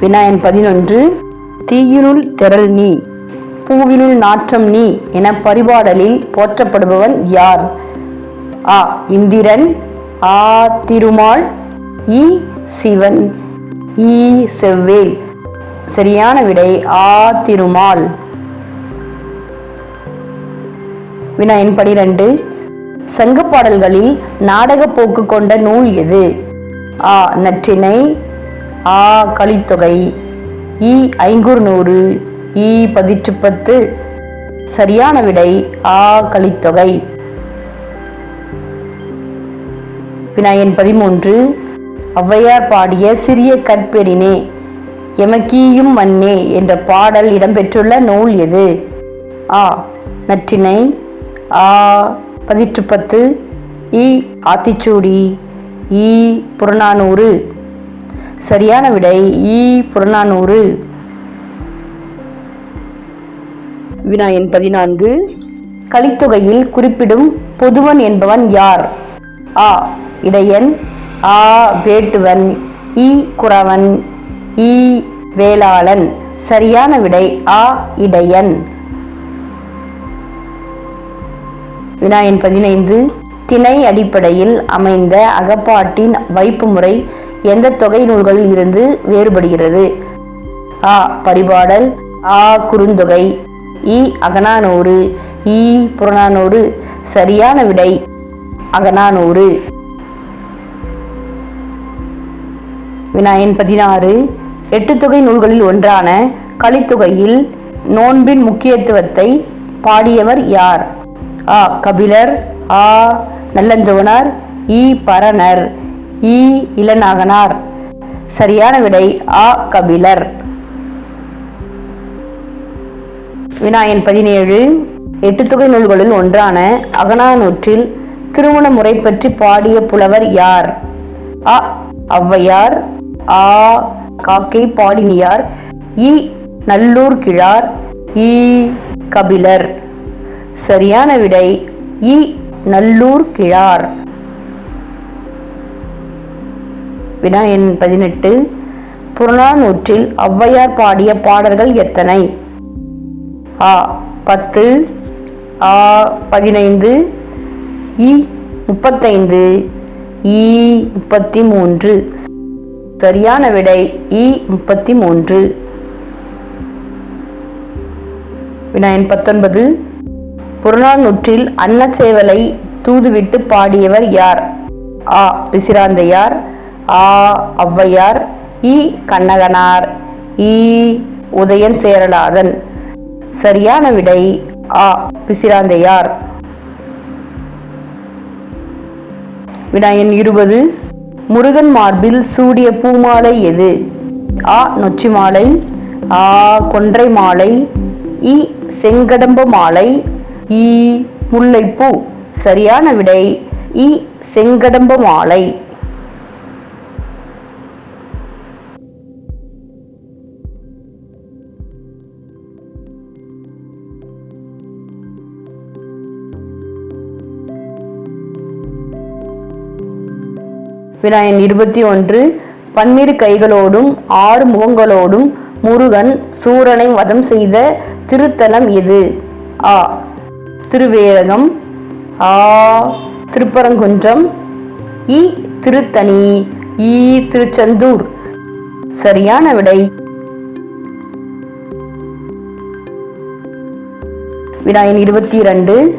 வினாயன் பதினொன்று தீயினுள் திரள் நீ பூவினுள் நாற்றம் நீ என பரிபாடலில் போற்றப்படுபவன் யார்? ஆ இந்திரன் ஆ திருமால் இ சிவன் ஈ செவ்வேல். சரியான விடை ஆ திருமால். வினாயன் பனிரெண்டு சங்க பாடல்களில் நாடக போக்கு கொண்ட நூல் எது? ஆ நற்றினை ஆ கலித்தொகை இ ஐங்குறுநூறு. இ பதிற்றுப்பத்து. சரியான விடை ஆ கலித்தொகை வினாயன் பதிமூன்று. ஔவையார் பாடிய சிறிய கற்பெடினே எமக்கீயும் மண்ணே என்ற பாடல் இடம்பெற்றுள்ள நூல் எது? ஆ நற்றினை ஆ பதிற்றுப்பத்து. இ ஆத்திச்சூடி. ஈ புறநானூறு. சரியான விடை இ புறநானூறு. வினாயன் பதினான்கு. கலித்தொகையில் குறிப்பிடும் பொதுவன் என்பவன் யார்? ஆ. இடையன். ஆ. வேட்டுவன். இ. குறவன். இ. வேளாளன். சரியான விடை ஆ. இடையன். வினாயன் பதினைந்து. திணை அடிப்படையில் அமைந்த அகப்பாட்டின் வைப்பு முறை எந்த தொகை நூல்களில் இருந்து வேறுபடுகிறது? ஆ பரிபாடல். ஆ குறுந்தொகை. இ அகனானூறு ஈ புறநானூறு. சரியான விடை அகனானூறு வினாயன் பதினாறு. எட்டு தொகை நூல்களில் ஒன்றான கலித்தொகையில் நோன்பின் முக்கியத்துவத்தை பாடியவர் யார்? ஆ கபிலர். ஆ நல்லந்தோனார் இ பரணர். இ. இளநாகனார். சரியான விடை ஆ. கபிலர். வினாயன் பதினேழு. எட்டு தொகை நூல்களில் ஒன்றான அகனானூற்றில் திருமண முறை பற்றி பாடிய புலவர் யார்? அ. ஔவையார். ஆ. காக்கை பாடினியார். இ. நல்லூர் கிழார். இ. கபிலர். சரியான விடை இ. நல்லூர் கிழார். வினாயன் பதினெட்டு. புறநானூற்றில் ஔவையார் பாடிய பாடல்கள் எத்தனை? ஆ பத்து. ஆ பதினைந்து. இ முப்பத்தைந்து. இ முப்பத்தி மூன்று சரியான விடை இ முப்பத்தி மூன்று வினாயன் பத்தொன்பது. புறநானூற்றில் அன்னச்சேவலை தூதுவிட்டு பாடியவர் யார்? ஆ பிசிராந்தையார் ஆ ஔவையார் இ கண்ணகனார் இ உதயன் சேரலாதன். சரியான விடை ஆ பிசிராந்தையார். வினாயன் இருபது. முருகன் மார்பில் சூடிய பூமாலை எது? ஆ நொச்சி மாலை ஆ கொன்றை மாலை. இ செங்கடம்ப மாலை. இ முல்லைப்பூ. சரியான விடை இ செங்கடம்ப மாலை. விநாயகன் இருபத்தி ஒன்று பன்னிரு கைகளோடும் ஆறு முகங்களோடும் முருகன் சூரனை வதம் செய்த திருத்தலம் எது? ஆ திருவேரகம். ஆ திருப்பரங்குன்றம். இ திருத்தணி. இ திருச்செந்தூர். சரியான விடை. விநாயகன் இருபத்தி இரண்டு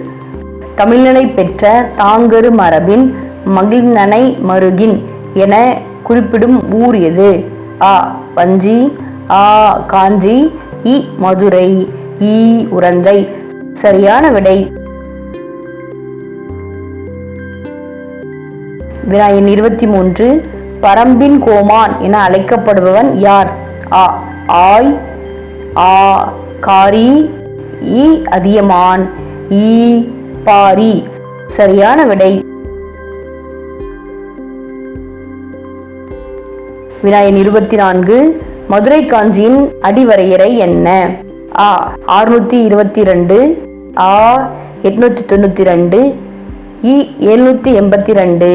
தமிழ்நிலை பெற்ற தாங்கரு மரபின் மகிழ்ந்தனை மருகின் என குறிப்பிடும் ஊர் எது? ஆ. வஞ்சி. ஆ. காஞ்சி. இ. மதுரை. ஈ உரந்தை. சரியான விடை. வினாயன் இருபத்தி மூன்று. பரம்பின் கோமான் என அழைக்கப்படுபவன் யார்? ஆ. ஆய். ஆ. காரி. இ. அதியமான். ஈ பாரி. சரியான விடை. வினாயன் இருபத்தி நான்கு மதுரை காஞ்சியின் அடிவரையறை என்ன? ஆ ஆறுநூற்றி இருபத்தி ரெண்டு ஆ எட்நூற்றி தொண்ணூற்றி ரெண்டு இ எழுநூற்றி எண்பத்தி ரெண்டு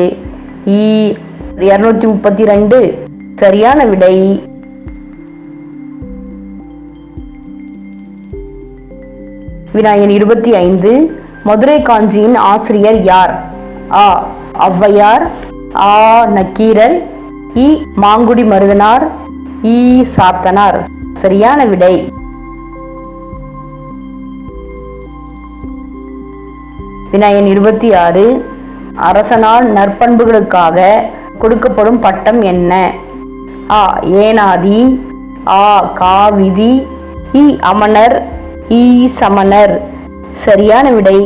இ இரநூத்தி முப்பத்தி ரெண்டு சரியான விடை. விநாயகன் இருபத்தி ஐந்து மதுரை காஞ்சியின் ஆசிரியர் யார்? ஆ ஔவையார் ஆ நக்கீரன் இ மாங்குடி மருதனார் இ சாத்தனார். சரியான விடை. வினாயன் இருபத்தி ஆறு அரசனால் நற்பண்புகளுக்காக கொடுக்கப்படும் பட்டம் என்ன? ஆ ஏனாதி ஆ காவிதி இ அமனர் இ சமணர். சரியான விடை.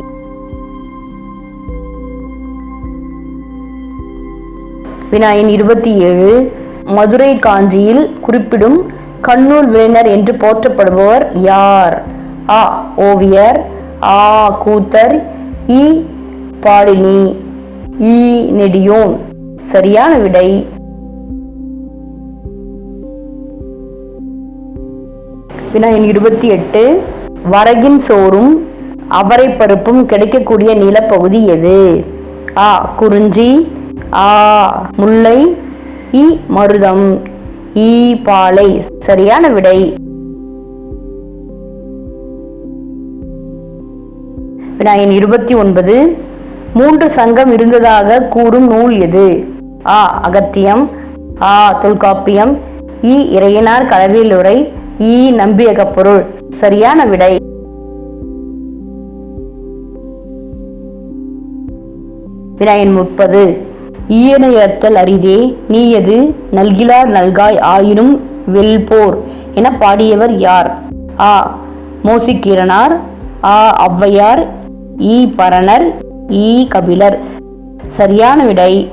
வினாயன் இருபத்தி ஏழு மதுரை காஞ்சியில் குறிப்பிடும் கண்ணூல் விளைஞர் என்று போற்றப்படுபவர் யார்? ஆ ஓவியர். ஆ கூத்தர். இ பாடினி இ நெடியோன். சரியான விடை. வினாயன் இருபத்தி எட்டு வரகின் சோறும் அவரை பருப்பும் கிடைக்கக்கூடிய நிலப்பகுதி எது? ஆ குறிஞ்சி. ஆ முல்லை இ மருதம் இ பாலை. சரியான விடை. வினாயின் இருபத்தி ஒன்பது. மூன்று சங்கம் இருந்ததாக கூறும் நூல் எது? ஆ அகத்தியம். ஆ தொல்காப்பியம். இ இறையனார் கலவியலுரை. இ நம்பியகப்பொருள் சரியான விடை. வினாயன் முப்பது. ஈயனையத்தல் அரிதே நீயது நல்கிலார் நல்காய் ஆயினும் வெல்போர் என பாடியவர் யார்? ஆ. மோசிக்கீரனார். ஆ. ஔவையார். ஈ. பரணர். ஈ. கபிலர். சரியான விடை